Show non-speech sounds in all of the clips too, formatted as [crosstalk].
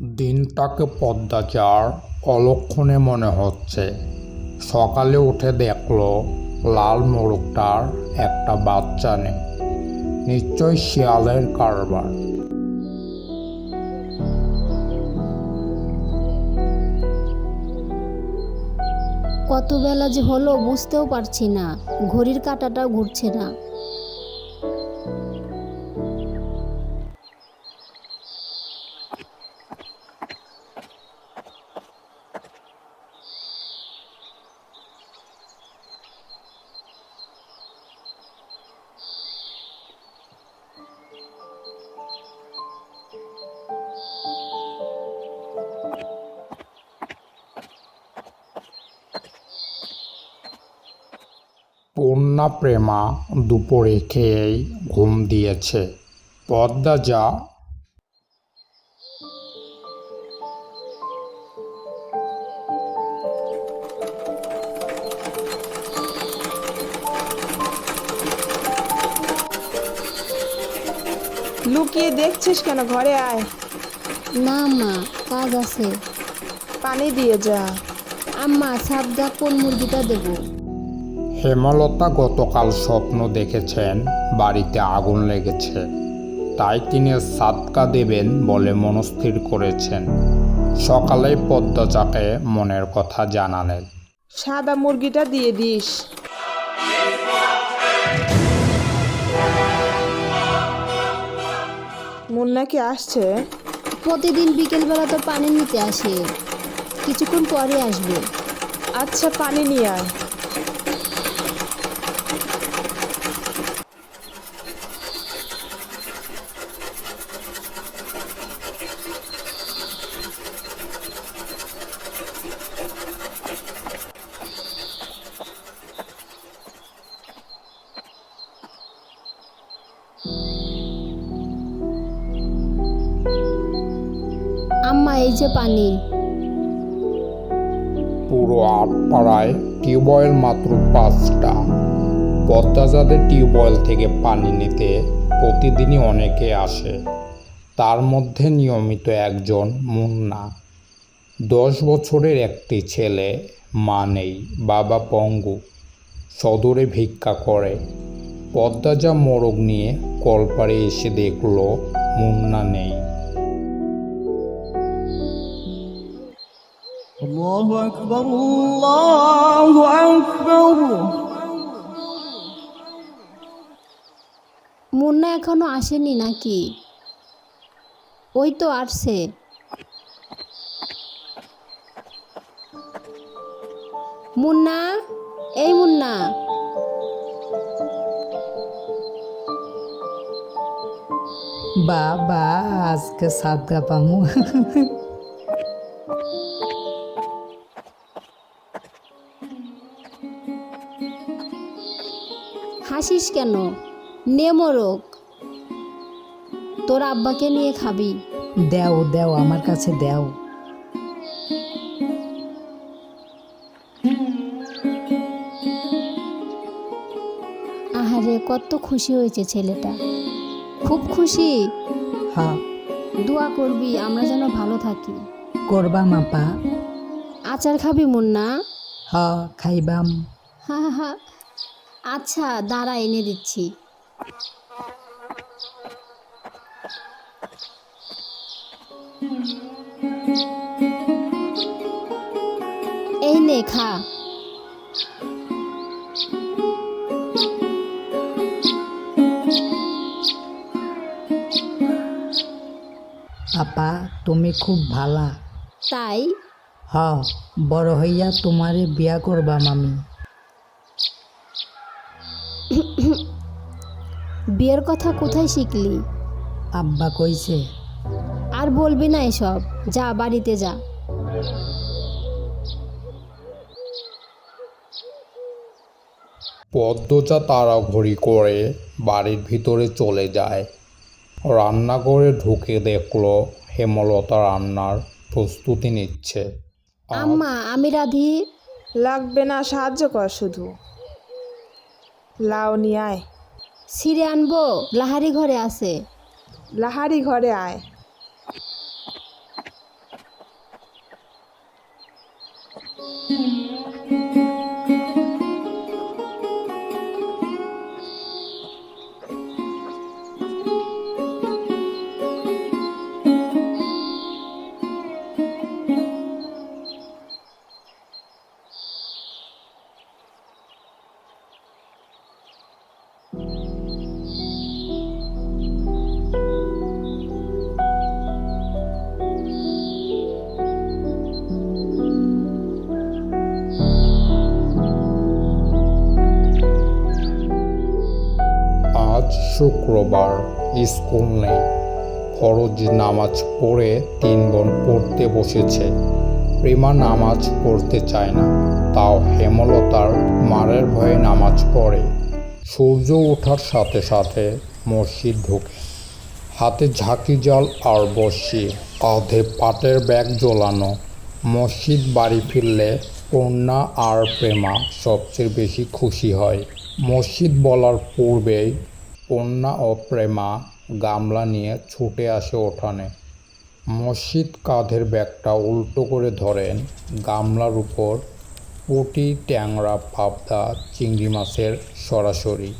দিনটাকে পদ্মাচার অলক্ষণে মনে হচ্ছে। সকালে উঠে দেখল লাল মোরগটার একটা বাচ্চা নেই। নিশ্চয় শিয়ালের কারবার। কত বেলা যে হলো বুঝতেও পারছি না। ঘড়ির কাঁটাটাও ঘুরছে না। পূর্ণা প্রেমা দুপুরে খেয়েই ঘুম দিয়েছে। পদ্মা যা লুকিয়ে দেখছিস কেন? ঘরে আয়। না মা কাজ আছে। পানি দিয়ে যা। আম্মা সাবদা কোন মুরগিটা দেবো? হেমলতা গতকাল স্বপ্ন দেখেছেন বাড়িতে আগুন লেগেছে। তাই তিনি সাতকা দেবেন বলে মনস্থির করেছেন। সকালে পদ্মচাকে মনের কথা জানালেন। সাদা মুরগিটা দিয়ে দিস। মুন্না কি আসছে? প্রতিদিন বিকেলবেলা তো পানি নিতে আসে। কিছুক্ষণ পরে আসবে। আচ্ছা পানি নিয়ে আয়। যে পানি পুরো আটপাড়ায় টিউবওয়েল মাত্র পাঁচটা। পদ্মাজাদের টিউবওয়েল থেকে পানি নিতে প্রতিদিনই অনেকে আসে। তার মধ্যে নিয়মিত একজন মুন্না। দশ বছরের একটি ছেলে, মা নেই, বাবা পঙ্গু। সদরে ভিক্ষা করে। পদ্মাজা মোরগ নিয়ে কলপাড়ে এসে দেখল মুন্না নেই। الله أكبر الله أكبر মুন্না এখনো আসেনি নাকি ওই তো আসছে মুন্না এই মুন্না বাবা আজকে সাদগা পামু [laughs] হাসিস কেন? নে মোরগ তোর আব্বাকে নিয়ে খাবি। দেও দেও আমার কাছে দেও। আহারে কত খুশি হয়েছে ছেলেটা। খুব খুশি? হ্যাঁ দোয়া করবি আমরা যেন ভালো থাকি। করবা মাপা আচার খাবি মুন্না? হ খাইবাম। হা হা। আচ্ছা দাঁড়া এনে দিচ্ছি। এই নে খা। আপা তুমি খুব ভালা। তাই? হ বড় হইয়া তোমারে বিয়া করবাম আমি বিয়ের কথা কোথায় শিখলি? আব্বা কইছে। আর বলবি না এসব যা বাড়িতে যা। পদ্মজা তাড়াঘড়ি করে বাড়ির ভিতরে চলে যায়। রান্নাঘরে ঢুকে দেখল হেমলতা রান্নার প্রস্তুতি নিচ্ছে। আম্মা আমি রাধি। লাগবে না সাহায্য কর শুধু। লাউ নিয়ে আয়। ছিঁড়ে আনব লাহারি ঘরে আছে। লাহারি ঘরে আয়। শুক্রবার স্কুল নেই। ফরজ নামাজ পড়ে তিন বোন পড়তে বসেছে। প্রেমা নামাজ পড়তে চায় না। তাও হেমলতার মারের ভয়ে নামাজ পড়ে। সূর্য ওঠার সাথে সাথে মসজিদ ঢোকে। হাতে ঝাঁকি জল আর বসি কাঁধে পাটের ব্যাগ জ্বলানো মসজিদ বাড়ি ফিরলে কন্যা আর প্রেমা সবচেয়ে বেশি খুশি হয়। মসজিদ বলার পূর্বেই কন্যা ও প্রেমা গামলা নিয়ে ছুটে আসে ওঠানে। মসজিদ কাঁধের ব্যাগটা উল্টো করে ধরেন গামলার উপর পুঁটি ট্যাংরা, পাবদা, চিংড়ি মাছের সরাসরি।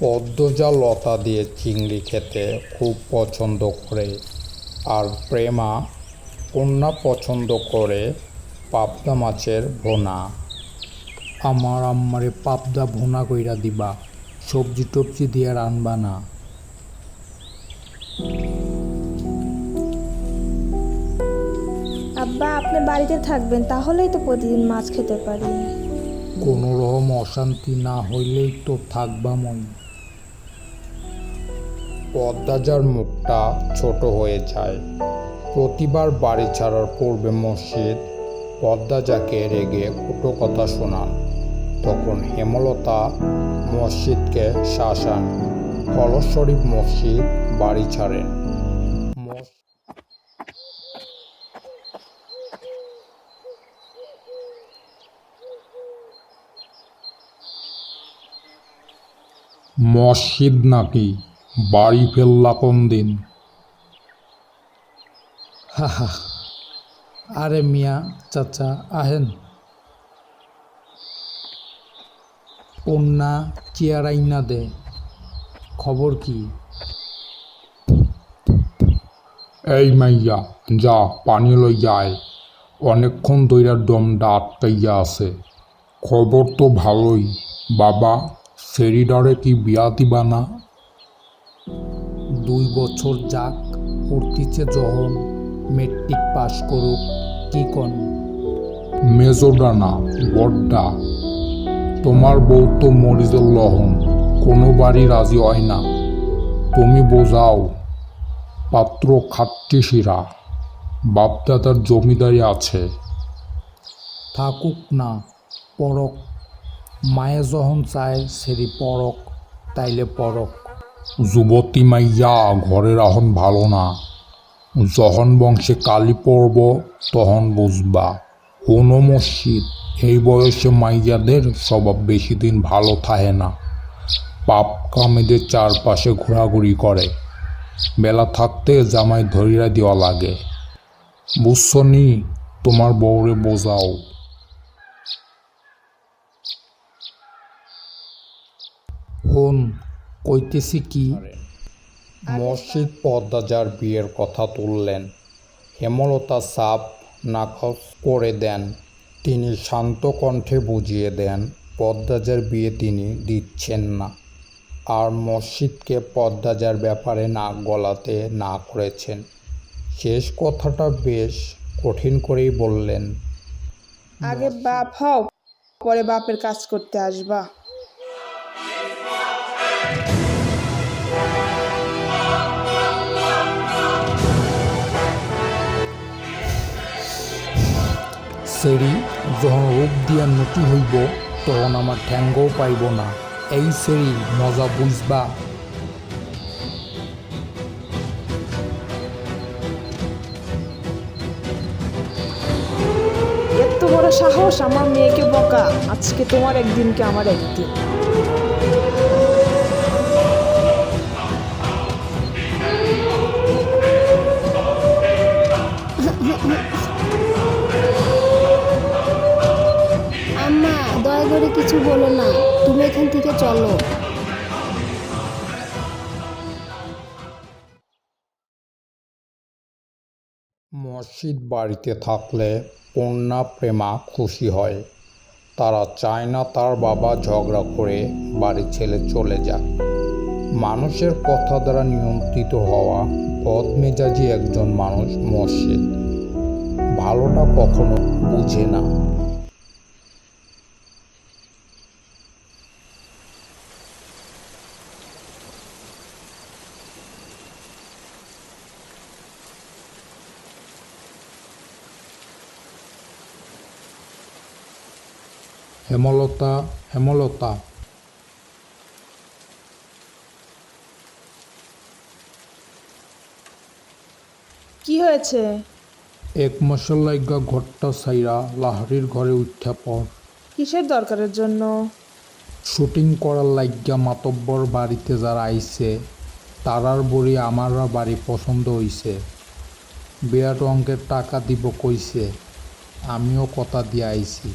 পদ্মজা লতা দিয়ে চিংড়ি খেতে খুব পছন্দ করে আর প্রেমা কন্যা পছন্দ করে পাবদা মাছের ভোনা। আমার আম্মারে পাবদা ভোনা কইরা দিবা। সবজি টবজি দিয়ে রানবা না। আব্বা আপনি বাড়িতে থাকবেন তাহলেই তো প্রতিদিন মাছ খেতে পারি। কোনো রকম অশান্তি না হইলেই তো থাকবা মই। পদ্মাজার মুখটা ছোট হয়ে যায়। প্রতিবার বাড়ি ছাড়ার পূর্বে মসজিদ পদ্মাজাকে রেগে কুটো কথা শোনান। তখন হেমলতা মসজিদকে শাসান, কলস শরীফ মসজিদ বাড়ি ছাড়েন। মস- মসজিদ নাকি বাড়ি ফেললা কোন দিন? আরে মিয়া, চাচা, আহেন। কন্যা চেয়ারাইনা দে। খবর কি? এই মাইয়া যা পানি লই যায় অনেকক্ষণ দইরার দমটা আটকাইয়া আছে। খবর তো ভালোই। বাবা সেরিডারে কি বিয়া দিবা না? দুই বছর যাক পড়তিছে যখন। মেট্রিক পাশ করুক কি কন? মেজোডা না বড্ডা। তোমার বউ তো মরিজের লহন কোনো বাড়ি রাজি হয় না। তুমি বোঝাও পাত্র খাট্টি শিরা বাপদাদার জমিদারি আছে। থাকুক না পরক। মায়ে যখন চায় সেরি পরক তাইলে পরক। যুবতী মাইয়া ঘরের এখন ভালো না। যখন বংশে কালী পড়ব তখন বুঝবা কোনো মসজিদ এই বয়সে মাইয়াদের স্বভাব বেশি দিন ভালো থাকে না। পাপ কামেদের চারপাশে ঘোরাঘুরি করে। বেলা থাকতে জামাই ধরিয়া দেওয়া লাগে। বুঝছ নি তোমার বউরে বোঝাও। হন কইতেছি কি? মসজিদ পদ্মাজার বিয়ের কথা তুললেন। হেমলতা সাপ নাকচ করে দেন। তিনি শান্ত কণ্ঠে বুঝিয়ে দেন পদ্মাজার বিয়ে তিনি দিচ্ছেন না। আর মসজিদকে পদ্মাজার ব্যাপারে নাক গলাতে না করেছেন। শেষ কথাটা বেশ কঠিন করেই বললেন। আগে বাপ হও পরে বাপের কাজ করতে আসবা। সেরি যখন রূপ দিয়া নটি হইব, তখন আমার ঠ্যাঙ্গও পাইব না। এই সেরি মজা বুঝবা। এত বড় সাহস আমার মেয়েকে বকা। আজকে তোমার একদিনকে আমার একদিন। দয়া করে কিছু বলো না। তুমি এখান থেকে চলো। মসজিদ বাড়িতে থাকলে কন্যা প্রেমা খুশি হয়। তারা চায় না তার বাবা ঝগড়া করে বাড়ি ছেলে চলে যাক। মানুষের কথা দ্বারা নিয়ন্ত্রিত হওয়া বদমেজাজি একজন মানুষ মসজিদ। ভালোটা কখনো বুঝে না। হেমলতা হেমলতা। কি হয়েছে? এক মশলাইগা ঘরটা সাইরা লাহরির ঘরে উঠা পর কিসের দরকারের জন্য? শুটিং করার লাগিয়া মাতব্বর বাড়িতে যারা আইছে তারার বড়ি আমাররা বাড়ি পছন্দ হইছে। বিরাট অঙ্কের টাকা দিব কইছে আমিও কথা দিয়ে আইছি।